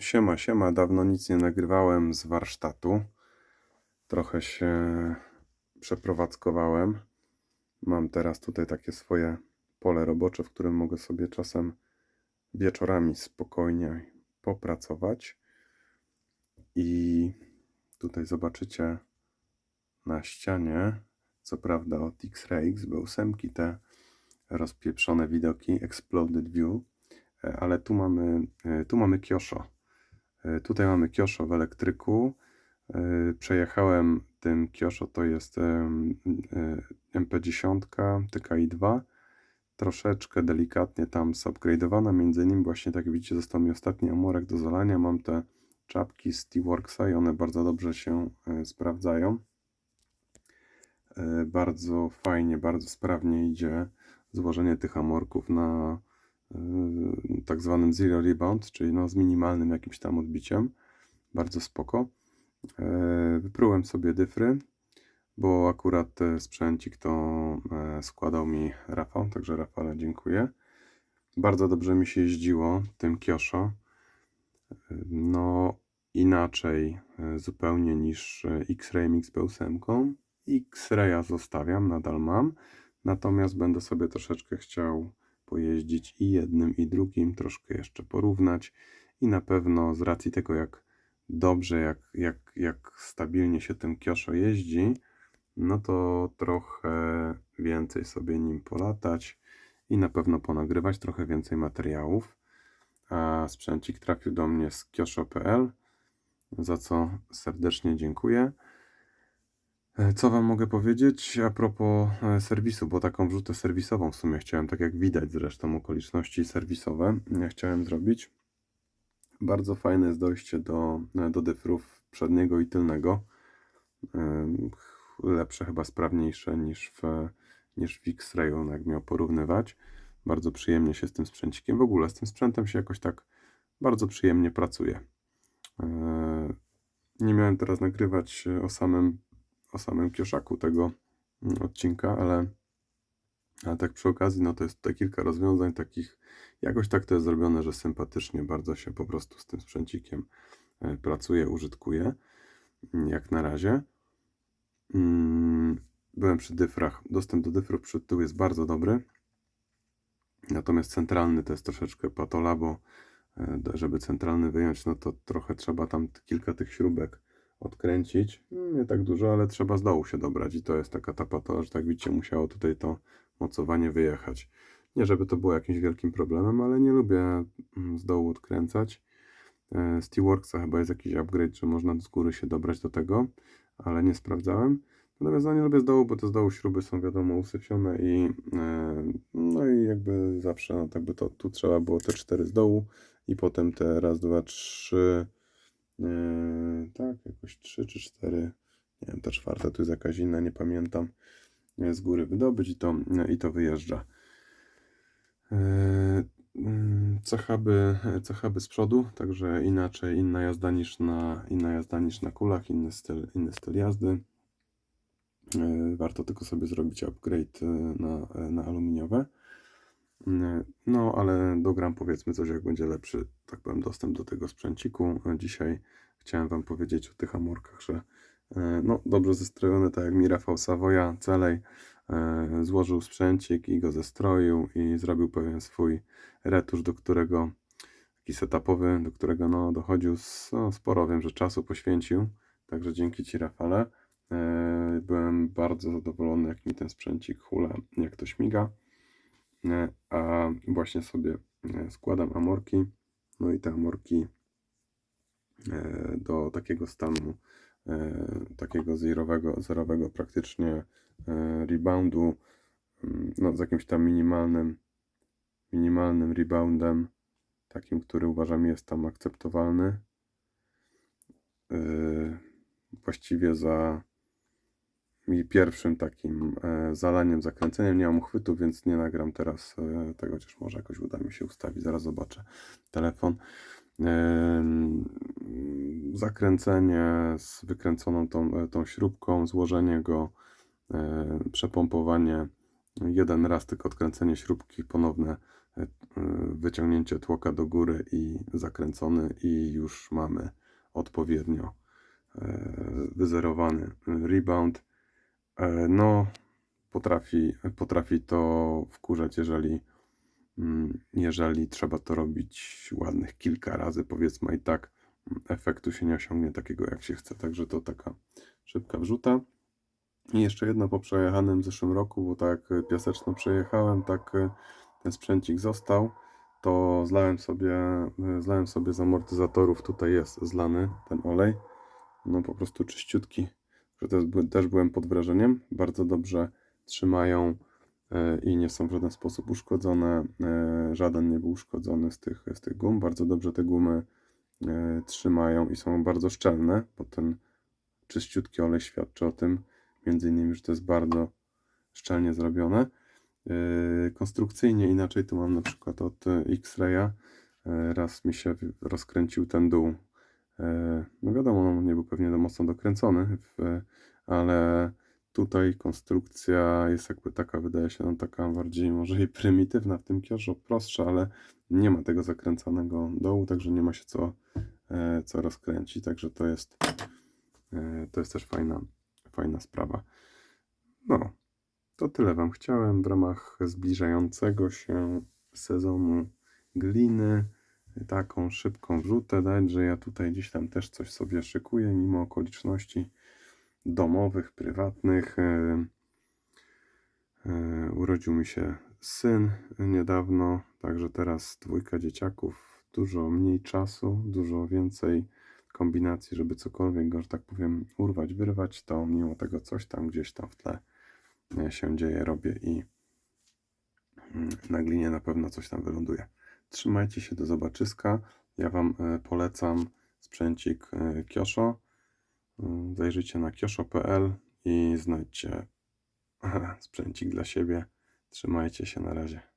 Siema, siema, dawno nic nie nagrywałem z warsztatu. Trochę się przeprowadzkowałem. Mam teraz tutaj takie swoje pole robocze, w którym mogę sobie czasem wieczorami spokojnie popracować. I tutaj zobaczycie na ścianie, co prawda od X-Ray, z ósemki te rozpieprzone widoki, Exploded View, e, ale tu mamy, e, tu mamy Kiosho. E, Tutaj mamy Kiosho w elektryku. E, Przejechałem tym Kiosho, to jest em, e, MP10 TKI 2. Troszeczkę delikatnie tam zupgrade'owana, między innymi właśnie tak jak widzicie został mi ostatni amorek do zalania. Mam te czapki z T-Worksa i one bardzo dobrze się e, sprawdzają. E, Bardzo fajnie, bardzo sprawnie idzie złożenie tych amorków na e, tak zwanym zero rebound, czyli no z minimalnym jakimś tam odbiciem. Bardzo spoko. E, Wyprułem sobie dyfry, bo akurat sprzęcik to e, składał mi Rafał, także Rafale dziękuję. Bardzo dobrze mi się jeździło tym Kiosho. E, No inaczej zupełnie niż X-Ray XP8. X-Raya zostawiam, nadal mam. Natomiast będę sobie troszeczkę chciał pojeździć i jednym, i drugim, troszkę jeszcze porównać. I na pewno z racji tego, jak dobrze, jak, jak, jak stabilnie się tym Kiosho jeździ, no to trochę więcej sobie nim polatać i na pewno ponagrywać trochę więcej materiałów. A sprzęcik trafił do mnie z kiosho.pl, za co serdecznie dziękuję. E, Co Wam mogę powiedzieć a propos e, serwisu, bo taką wrzutę serwisową w sumie chciałem, tak jak widać zresztą okoliczności serwisowe, ja chciałem zrobić. Bardzo fajne jest dojście do, e, do dyfrów przedniego i tylnego. Lepsze, chyba sprawniejsze niż w, niż w X-Rayu, jak miał porównywać. Bardzo przyjemnie się z tym sprzęcikiem. W ogóle z tym sprzętem się jakoś tak bardzo przyjemnie pracuje. E, Nie miałem teraz nagrywać o samym, o samym kioszaku tego mm, odcinka, ale, ale tak przy okazji, no to jest tutaj kilka rozwiązań takich, jakoś tak to jest zrobione, że sympatycznie bardzo się po prostu z tym sprzęcikiem e, pracuje, użytkuje, mm, jak na razie. Mm, Byłem przy dyfrach. Dostęp do dyfrów przed tył jest bardzo dobry. Natomiast centralny to jest troszeczkę patola, bo e, żeby centralny wyjąć, no to trochę trzeba tam kilka tych śrubek odkręcić. Nie tak dużo, ale trzeba z dołu się dobrać i to jest taka ta patola, że tak widzicie, musiało tutaj to mocowanie wyjechać. Nie żeby to było jakimś wielkim problemem, ale nie lubię mm, z dołu odkręcać. E, Z T-Worksa chyba jest jakiś upgrade, że można z góry się dobrać do tego, ale nie sprawdzałem. Natomiast no nie lubię z dołu, bo te z dołu śruby są wiadomo usyfione i e, no i jakby zawsze no, tak by to tu trzeba było te cztery z dołu i potem te raz, dwa, trzy tak, jakoś trzy czy cztery nie wiem, ta czwarta tu jest jakaś inna, nie pamiętam z góry wydobyć i to, i to wyjeżdża. Mm, CHby, CHby z przodu, także inaczej, inna jazda niż na, inna jazda niż na kulach, inny styl, inny styl jazdy. E, Warto tylko sobie zrobić upgrade na, na aluminiowe. No, ale dogram powiedzmy coś, jak będzie lepszy, tak powiem, dostęp do tego sprzęciku. Dzisiaj chciałem Wam powiedzieć o tych amorkach, że e, no, dobrze zestrojony, tak jak mi Rafał Savoya, Celej, e, złożył sprzęcik i go zestroił i zrobił pewien swój retusz, do którego taki setupowy, do którego no, dochodził z, no, sporo, wiem, że czasu poświęcił. Także dzięki Ci, Rafale. E, Byłem bardzo zadowolony, jak mi ten sprzęcik hula, jak to śmiga. E, A właśnie sobie e, składam amorki. No i te amorki e, do takiego stanu, takiego zerowego, zerowego praktycznie reboundu, mm, no z jakimś tam minimalnym, minimalnym reboundem, takim, który uważam jest tam akceptowalny. Właściwie za i pierwszym takim e, zalaniem, zakręceniem. Nie mam uchwytu, więc nie nagram teraz e, tego, chociaż może jakoś uda mi się ustawić. Zaraz zobaczę telefon. Em, Zakręcenie z wykręconą tą, e, tą śrubką, złożenie go, e, przepompowanie jeden raz, tylko odkręcenie śrubki, ponowne e, e, wyciągnięcie tłoka do góry i zakręcony i już mamy odpowiednio e, wyzerowany rebound. E, No, potrafi, potrafi to wkurzać, jeżeli, mm, jeżeli trzeba to robić ładnych kilka razy, powiedzmy, i tak efektu się nie osiągnie takiego, jak się chce. Także to taka szybka wrzuta. I jeszcze jedno po przejechanym w zeszłym roku, bo tak piaseczno przejechałem, tak e, ten sprzęcik został. To zlałem sobie, e, zlałem sobie z amortyzatorów, tutaj jest zlany ten olej. No po prostu czyściutki, że też, też byłem pod wrażeniem. Bardzo dobrze trzymają e, i nie są w żaden sposób uszkodzone. E, Żaden nie był uszkodzony z tych, z tych gum. Bardzo dobrze te gumy e, trzymają i są bardzo szczelne, bo ten czyściutki olej świadczy o tym, między innymi, że to jest bardzo szczelnie zrobione. Konstrukcyjnie inaczej tu mam na przykład od X-Raya. Raz mi się rozkręcił ten dół. E, No wiadomo, on nie był pewnie mocno dokręcony, ale tutaj konstrukcja jest jakby taka, wydaje się nam taka bardziej może i prymitywna w tym kioszu, prostsza, ale nie ma tego zakręcanego dołu, także nie ma się co, e, co rozkręcić, także to jest, e, to jest też fajna, fajna sprawa. No, to tyle Wam chciałem w ramach zbliżającego się sezonu gliny. Taką szybką wrzutę dać, że ja tutaj gdzieś tam też coś sobie szykuję, mimo okoliczności domowych, prywatnych. E, e, Urodził mi się syn niedawno, także teraz dwójka dzieciaków, dużo mniej czasu, dużo więcej kombinacji, żeby cokolwiek go, że tak powiem, urwać, wyrwać, to mimo tego coś tam gdzieś tam w tle e, się dzieje, robię i mm, na glinie na pewno coś tam wyląduje. Trzymajcie się do zobaczyska. Ja Wam e, polecam sprzęcik e, Kiosho. Mm, Zajrzyjcie na kiosho.pl i znajdźcie sprzęcik dla siebie. Trzymajcie się na razie.